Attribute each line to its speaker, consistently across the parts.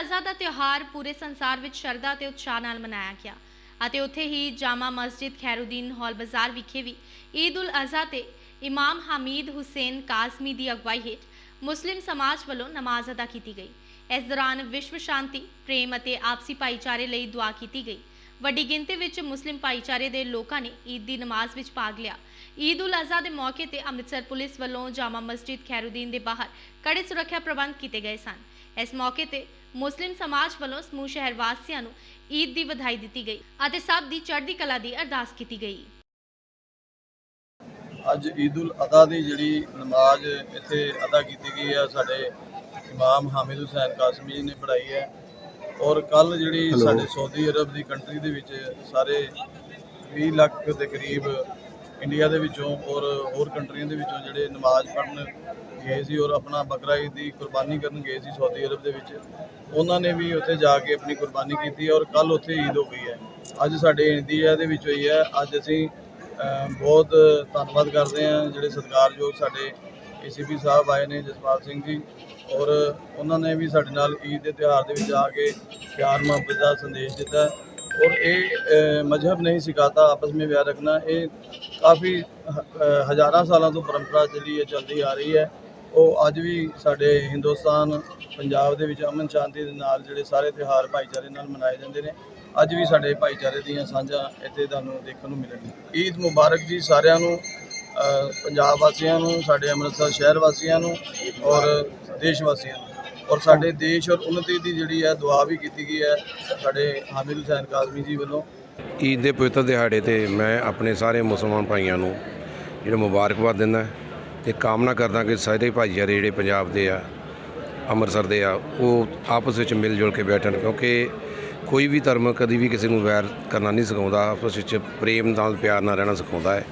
Speaker 1: ਅਜ਼ਹਾ ਦਾ ਤਿਉਹਾਰ ਪੂਰੇ ਸੰਸਾਰ ਵਿੱਚ ਸ਼ਰਧਾ ਤੇ ਉਤਸ਼ਾਹ ਨਾਲ ਮਨਾਇਆ ਗਿਆ ਅਤੇ ਉੱਥੇ ਹੀ ਜਾਮਾ ਮਸਜਿਦ, ਖੈਰੁਦੀਨ ਹਾਲ ਬਾਜ਼ਾਰ ਵਿਖੇ ਵੀ ਈਦ ਉਲ ਅਜ਼ਹਾ ਤੇ ਇਮਾਮ ਹਮੀਦ ਹੁਸੈਨ ਕਾਜ਼ਮੀ ਦੀ ਅਗਵਾਈ ਹੇਠ ਮੁਸਲਿਮ ਸਮਾਜ ਵੱਲੋਂ ਨਮਾਜ਼ ਅਦਾ ਕੀਤੀ ਗਈ। ਇਸ ਦੌਰਾਨ ਵਿਸ਼ਵ ਸ਼ਾਂਤੀ, ਪ੍ਰੇਮ ਅਤੇ ਆਪਸੀ ਭਾਈਚਾਰੇ ਲਈ ਦੁਆ ਕੀਤੀ ਗਈ। ਵੱਡੀ ਗਿਣਤੀ ਵਿੱਚ ਮੁਸਲਿਮ ਭਾਈਚਾਰੇ ਦੇ ਲੋਕਾਂ ਨੇ ਈਦ ਦੀ ਨਮਾਜ਼ ਵਿੱਚ ਭਾਗ ਲਿਆ। ਈਦ ਉਲ ਅਜ਼ਹਾ ਦੇ ਮੌਕੇ ਤੇ ਅੰਮ੍ਰਿਤਸਰ ਪੁਲਿਸ ਵੱਲੋਂ ਜਾਮਾ ਮਸਜਿਦ, ਖੈਰੁਦੀਨ ਦੇ ਬਾਹਰ ਕੜੇ ਸੁਰੱਖਿਆ ਪ੍ਰਬੰਧ ਕੀਤੇ ਗਏ ਸਨ। ਇਸ ਮੌਕੇ ਤੇ ਮੁਸਲਿਮ ਸਮਾਜ ਵੱਲੋਂ ਸਮੂਹ ਸ਼ਹਿਰ ਵਾਸੀਆਂ ਨੂੰ ਈਦ ਦੀ ਵਧਾਈ ਦਿੱਤੀ ਗਈ ਅਤੇ ਸਭ ਦੀ ਚੜ੍ਹਦੀ ਕਲਾ ਦੀ ਅਰਦਾਸ ਕੀਤੀ ਗਈ।
Speaker 2: ਅੱਜ ਈਦ ਉਲ ਅਦਾ ਦੀ ਜਿਹੜੀ ਨਮਾਜ਼ ਇੱਥੇ ਅਦਾ ਕੀਤੀ ਗਈ ਹੈ ਸਾਡੇ ਇਮਾਮ ਹਾਮਿਦ ਹੁਸੈਨ ਕਾਸਮੀ ਜੀ ਨੇ ਪੜ੍ਹਾਈ ਹੈ। ਔਰ ਕੱਲ ਜਿਹੜੀ ਸਾਡੇ ਸਾਊਦੀ ਅਰਬ ਦੀ ਕੰਟਰੀ ਦੇ ਵਿੱਚ ਸਾਰੇ 20 ਲੱਖ ਦੇ ਕਰੀਬ ਇੰਡੀਆ ਦੇ ਵਿੱਚੋਂ ਔਰ ਹੋਰ ਕੰਟਰੀਆਂ ਦੇ ਵਿੱਚੋਂ ਜਿਹੜੇ ਨਮਾਜ਼ ਪੜ੍ਹਨ ਗਏ ਸੀ ਔਰ ਆਪਣਾ ਬਕਰਾ ਈਦ ਦੀ ਕੁਰਬਾਨੀ ਕਰਨ ਗਏ ਸੀ ਸਾਊਦੀ ਅਰਬ ਦੇ ਵਿੱਚ, ਉਹਨਾਂ ਨੇ ਵੀ ਉੱਥੇ ਜਾ ਕੇ ਆਪਣੀ ਕੁਰਬਾਨੀ ਕੀਤੀ ਔਰ ਕੱਲ ਉੱਥੇ ਈਦ ਹੋ ਗਈ ਹੈ। ਅੱਜ ਸਾਡੇ ਇੰਡੀਆ ਦੇ ਵਿੱਚ ਹੋਈ ਹੈ। ਅੱਜ ਅਸੀਂ ਬਹੁਤ ਧੰਨਵਾਦ ਕਰਦੇ ਹਾਂ ਜਿਹੜੇ ਸਤਿਕਾਰਯੋਗ ਸਾਡੇ ਏਸੀਪੀ ਸਾਹਿਬ ਆਏ ਨੇ, ਜਸਪਾਲ ਸਿੰਘ ਜੀ ਔਰ ਉਹਨਾਂ ਨੇ ਵੀ ਸਾਡੇ ਨਾਲ ਈਦ ਦੇ ਤਿਉਹਾਰ ਦੇ ਵਿੱਚ ਆ ਕੇ ਪਿਆਰ ਮੁਹੱਬਤ ਦਾ ਸੰਦੇਸ਼ ਦਿੱਤਾ। ਔਰ ਇਹ ਅ, ਮਜ਼ਹਬ ਨਹੀਂ ਸਿਖਾਤਾ ਆਪਸ ਵਿੱਚ ਪਿਆਰ ਰੱਖਣਾ ਇਹ ਕਾਫੀ ਹ- ਹਜ਼ਾਰਾਂ ਸਾਲਾਂ ਤੋਂ ਪਰੰਪਰਾ ਚੱਲੀ ਹੈ ਚੱਲਦੀ ਆ ਰਹੀ ਹੈ। ਉਹ ਅੱਜ ਵੀ ਸਾਡੇ ਹਿੰਦੁਸਤਾਨ ਪੰਜਾਬ ਦੇ ਵਿੱਚ ਅਮਨ ਸ਼ਾਂਤੀ ਦੇ ਨਾਲ ਜਿਹੜੇ ਸਾਰੇ ਤਿਉਹਾਰ ਭਾਈਚਾਰੇ ਨਾਲ ਮਨਾਏ ਜਾਂਦੇ ਨੇ ਅੱਜ ਵੀ ਸਾਡੇ ਭਾਈਚਾਰੇ ਦੀਆਂ ਸਾਂਝਾਂ ਇੱਥੇ ਤੁਹਾਨੂੰ ਦੇਖਣ ਨੂੰ ਮਿਲਣਗੀਆਂ। ਈਦ ਮੁਬਾਰਕ ਜੀ ਸਾਰਿਆਂ ਨੂੰ ਪੰਜਾਬ ਵਾਸੀਆਂ ਨੂੰ ਸਾਡੇ ਅੰਮ੍ਰਿਤਸਰ ਸ਼ਹਿਰ ਵਾਸੀਆਂ ਨੂੰ ਔਰ ਦੇਸ਼ ਵਾਸੀਆਂ ਨੂੰ। ਔਰ ਸਾਡੇ ਦੇਸ਼ ਔਰ ਉન્નਤੀ ਦੀ ਜਿਹੜੀ ਹੈ ਦੁਆ ਵੀ ਕੀਤੀ ਗਈ ਹੈ ਸਾਡੇ ਹਾਮਿਦ ਹੁਸੈਨ ਕਾਜ਼ਮੀ ਜੀ ਵੱਲੋਂ।
Speaker 3: ਈਦ ਦੇ ਪਵਿੱਤਰ ਦਿਹਾੜੇ ਤੇ ਮੈਂ ਆਪਣੇ ਸਾਰੇ ਮੁਸਲਮਾਨ ਭਾਈਆਂ ਨੂੰ ਜਿਹੜਾ ਮੁਬਾਰਕਬਾਦ ਦਿੰਦਾ ਤੇ ਕਾਮਨਾ ਕਰਦਾ ਕਿ ਸਾਰੇ ਭਾਈਚਾਰੇ ਜਿਹੜੇ ਪੰਜਾਬ ਦੇ ਆ, ਅੰਮ੍ਰਿਤਸਰ ਦੇ ਆ, ਉਹ ਆਪਸ ਵਿੱਚ ਮਿਲ ਜੁਲ ਕੇ ਬੈਠਣ ਕਿਉਂਕਿ ਕੋਈ ਵੀ ਧਰਮ ਕਦੀ ਵੀ ਕਿਸੇ ਨੂੰ ਵੈਰ ਕਰਨਾ ਨਹੀਂ ਸਿਖਾਉਂਦਾ, ਆਪਸ ਵਿੱਚ ਪ੍ਰੇਮ ਨਾਲ ਪਿਆਰ ਨਾਲ ਰਹਿਣਾ ਸਿਖਾਉਂਦਾ ਹੈ।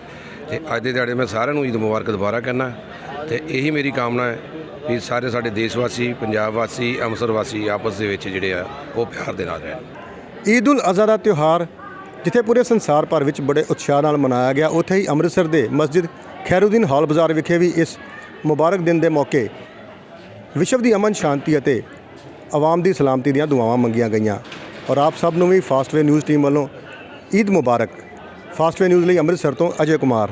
Speaker 3: ਤੇ ਅੱਜ ਦੇ ਦਿਹਾੜੇ ਮੈਂ ਸਾਰਿਆਂ ਨੂੰ ਈਦ ਮੁਬਾਰਕ ਦੁਬਾਰਾ ਕਹਿਣਾ ਤੇ ਇਹੀ ਮੇਰੀ ਕਾਮਨਾ ਹੈ ਵੀ ਸਾਰੇ ਸਾਡੇ ਦੇਸ਼ ਵਾਸੀ, ਪੰਜਾਬ ਵਾਸੀ, ਅੰਮ੍ਰਿਤਸਰ ਵਾਸੀ ਆਪਸ ਦੇ ਵਿੱਚ ਜਿਹੜੇ ਆ, ਉਹ ਪਿਆਰ ਦੇ ਨਾਲ ਰਹਿਣ।
Speaker 4: ਈਦ ਉਲ ਅਜ਼ਹਾ ਦਾ ਤਿਉਹਾਰ, ਜਿੱਥੇ ਪੂਰੇ ਸੰਸਾਰ ਭਰ ਵਿੱਚ ਬੜੇ ਉਤਸ਼ਾਹ ਨਾਲ ਮਨਾਇਆ ਗਿਆ, ਉੱਥੇ ਹੀ ਅੰਮ੍ਰਿਤਸਰ ਦੇ ਮਸਜਿਦ ਖੈਰੁਦੀਨ ਹਾਲ ਬਾਜ਼ਾਰ ਵਿਖੇ ਵੀ ਇਸ ਮੁਬਾਰਕ ਦਿਨ ਦੇ ਮੌਕੇ ਵਿਸ਼ਵ ਦੀ ਅਮਨ, ਸ਼ਾਂਤੀ ਅਤੇ ਆਵਾਮ ਦੀ ਸਲਾਮਤੀ ਦੀਆਂ ਦੁਆਵਾਂ ਮੰਗੀਆਂ ਗਈਆਂ। ਔਰ ਆਪ ਸਭ ਨੂੰ ਵੀ ਫਾਸਟਵੇ ਨਿਊਜ਼ ਟੀਮ ਵੱਲੋਂ ਈਦ ਮੁਬਾਰਕ। ਫਾਸਟਵੇ ਨਿਊਜ਼ ਲਈ ਅੰਮ੍ਰਿਤਸਰ ਤੋਂ ਅਜੇ ਕੁਮਾਰ।